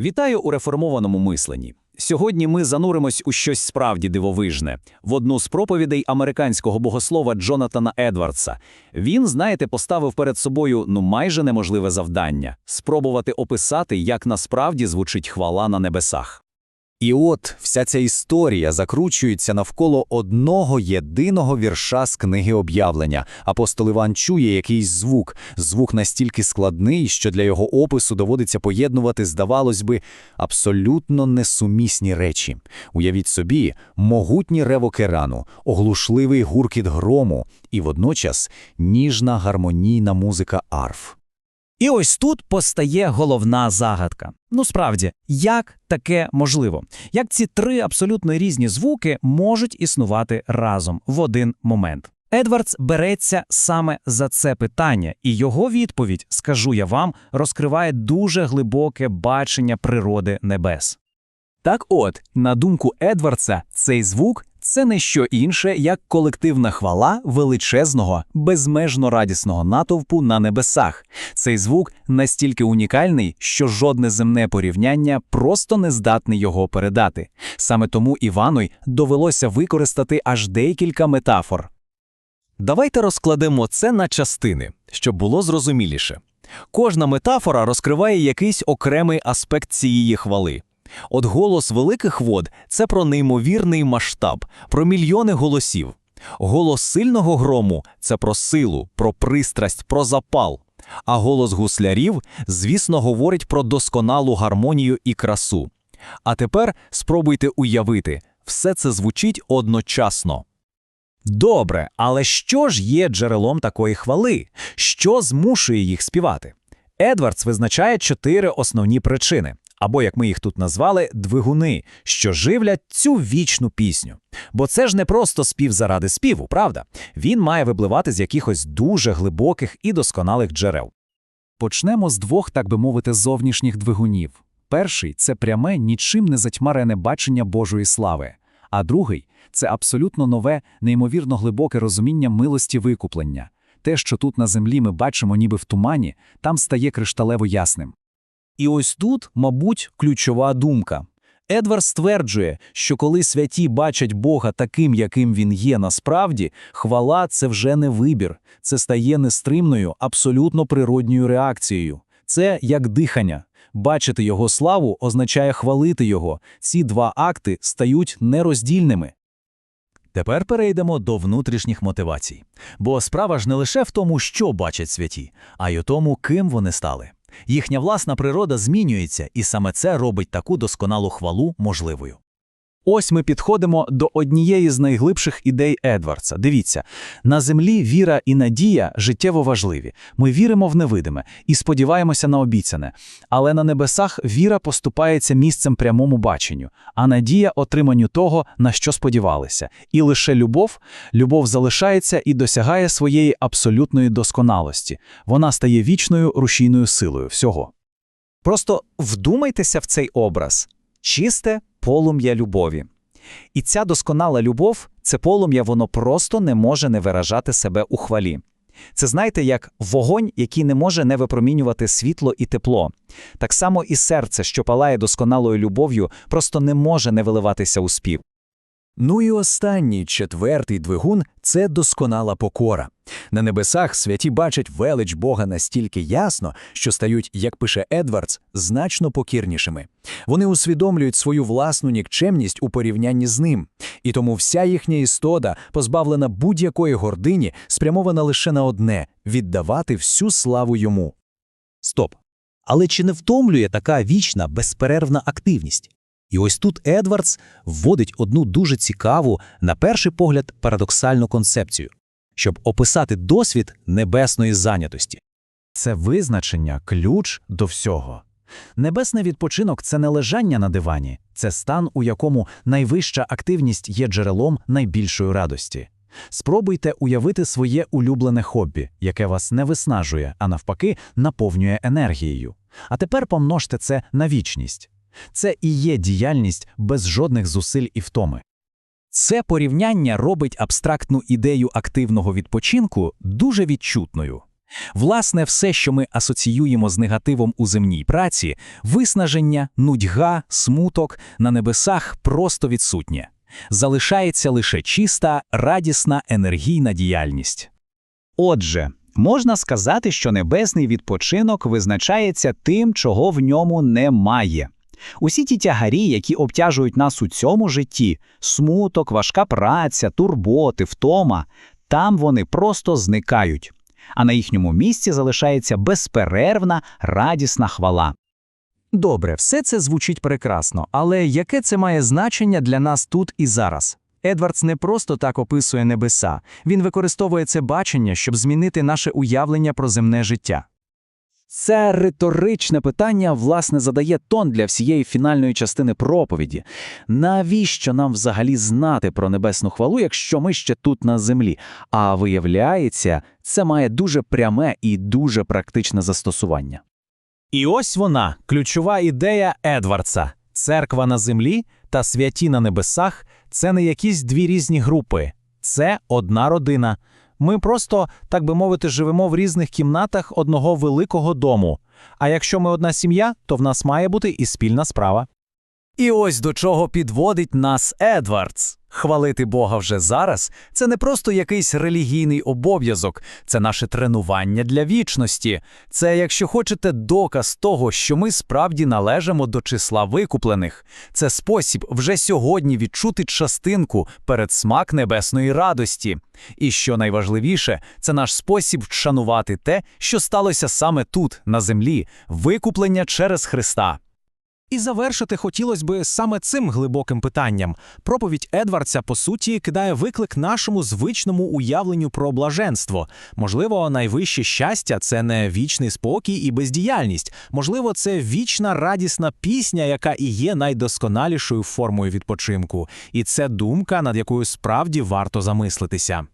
Вітаю у реформованому мисленні. Сьогодні ми зануримось у щось справді дивовижне в одну з проповідей американського богослова Джонатана Едвардса. Він, знаєте, поставив перед собою ну майже неможливе завдання спробувати описати, як насправді звучить хвала на небесах. І от вся ця історія закручується навколо одного єдиного вірша з книги об'явлення. Апостол Іван чує якийсь звук, звук настільки складний, що для його опису доводиться поєднувати, здавалось би, абсолютно несумісні речі. Уявіть собі, могутні рево керану, оглушливий гуркіт грому і водночас ніжна гармонійна музика арф. І ось тут постає головна загадка. Ну справді, як таке можливо? Як ці три абсолютно різні звуки можуть існувати разом в один момент? Едвардс береться саме за це питання, і його відповідь, скажу я вам, розкриває дуже глибоке бачення природи небес. Так от, на думку Едвардса, цей звук це не що інше, як колективна хвала величезного, безмежно радісного натовпу на небесах. Цей звук настільки унікальний, що жодне земне порівняння просто не здатне його передати. Саме тому Івану довелося використати аж декілька метафор. Давайте розкладемо це на частини, щоб було зрозуміліше. Кожна метафора розкриває якийсь окремий аспект цієї хвали. От голос великих вод це про неймовірний масштаб, про мільйони голосів. Голос сильного грому це про силу, про пристрасть, про запал. А голос гуслярів, звісно, говорить про досконалу гармонію і красу. А тепер спробуйте уявити, все це звучить одночасно. Добре, але що ж є джерелом такої хвали? Що змушує їх співати? Едвардс визначає чотири основні причини, або, як ми їх тут назвали, двигуни, що живлять цю вічну пісню. Бо це ж не просто спів заради співу, правда? Він має випливати з якихось дуже глибоких і досконалих джерел. Почнемо з двох, так би мовити, зовнішніх двигунів. Перший це пряме, нічим не затьмарене бачення Божої слави, а другий це абсолютно нове, неймовірно глибоке розуміння милості викуплення. Те, що тут на землі ми бачимо ніби в тумані, там стає кришталево ясним. І ось тут, мабуть, ключова думка. Едвард стверджує, що коли святі бачать Бога таким, яким він є насправді, хвала це вже не вибір, це стає нестримною, абсолютно природньою реакцією. Це як дихання. Бачити його славу означає хвалити його. Ці два акти стають нероздільними. Тепер перейдемо до внутрішніх мотивацій. Бо справа ж не лише в тому, що бачать святі, а й у тому, ким вони стали. Їхня власна природа змінюється, і саме це робить таку досконалу хвалу можливою. Ось ми підходимо до однієї з найглибших ідей Едвардса. Дивіться, на землі віра і надія життєво важливі. Ми віримо в невидиме і сподіваємося на обіцяне. Але на небесах віра поступається місцем прямому баченню, а надія отриманню того, на що сподівалися. І лише любов, любов залишається і досягає своєї абсолютної досконалості. Вона стає вічною рушійною силою всього. Просто вдумайтеся в цей образ чисте полум'я любові. І ця досконала любов, це полум'я, воно просто не може не виражати себе у хвалі. Це знаєте, як вогонь, який не може не випромінювати світло і тепло. Так само і серце, що палає досконалою любов'ю, просто не може не виливатися у спів. Ну і останній четвертий двигун це досконала покора. На небесах святі бачать велич Бога настільки ясно, що стають, як пише Едвардс, значно покірнішими. Вони усвідомлюють свою власну нікчемність у порівнянні з ним, і тому вся їхня істота, позбавлена будь-якої гордині, спрямована лише на одне віддавати всю славу йому. Стоп. Але чи не втомлює така вічна безперервна активність? І ось тут Едвардс вводить одну дуже цікаву, на перший погляд, парадоксальну концепцію, щоб описати досвід небесної зайнятості. Це визначення, ключ до всього. Небесний відпочинок це не лежання на дивані, це стан, у якому найвища активність є джерелом найбільшої радості. Спробуйте уявити своє улюблене хобі, яке вас не виснажує, а навпаки, наповнює енергією. А тепер помножте це на вічність. Це і є діяльність без жодних зусиль і втоми. Це порівняння робить абстрактну ідею активного відпочинку дуже відчутною. Власне, все, що ми асоціюємо з негативом у земній праці, виснаження, нудьга, смуток на небесах просто відсутнє. Залишається лише чиста, радісна енергійна діяльність. Отже, можна сказати, що небесний відпочинок визначається тим, чого в ньому немає. Усі ті тягарі, які обтяжують нас у цьому житті смуток, важка праця, турботи, втома там вони просто зникають. А на їхньому місці залишається безперервна, радісна хвала. Добре, все це звучить прекрасно, але яке це має значення для нас тут і зараз? Едвардс не просто так описує небеса, він використовує це бачення, щоб змінити наше уявлення про земне життя. Це риторичне питання, власне, задає тон для всієї фінальної частини проповіді. Навіщо нам взагалі знати про небесну хвалу, якщо ми ще тут на землі? А виявляється, це має дуже пряме і дуже практичне застосування. І ось вона, ключова ідея Едвардса. Церква на землі та святі на небесах – це не якісь дві різні групи. Це одна родина. Ми просто, так би мовити, живемо в різних кімнатах одного великого дому. А якщо ми одна сім'я, то в нас має бути і спільна справа. І ось до чого підводить нас Едвардс. Хвалити Бога вже зараз – це не просто якийсь релігійний обов'язок, це наше тренування для вічності. Це, якщо хочете, доказ того, що ми справді належимо до числа викуплених. Це спосіб вже сьогодні відчути частинку перед смак небесної радості. І що найважливіше, це наш спосіб вшанувати те, що сталося саме тут, на землі, викуплення через Христа. І завершити хотілося би саме цим глибоким питанням. Проповідь Едвардса, по суті, кидає виклик нашому звичному уявленню про блаженство. Можливо, найвище щастя це не вічний спокій і бездіяльність. Можливо, це вічна радісна пісня, яка і є найдосконалішою формою відпочинку. І це думка, над якою справді варто замислитися.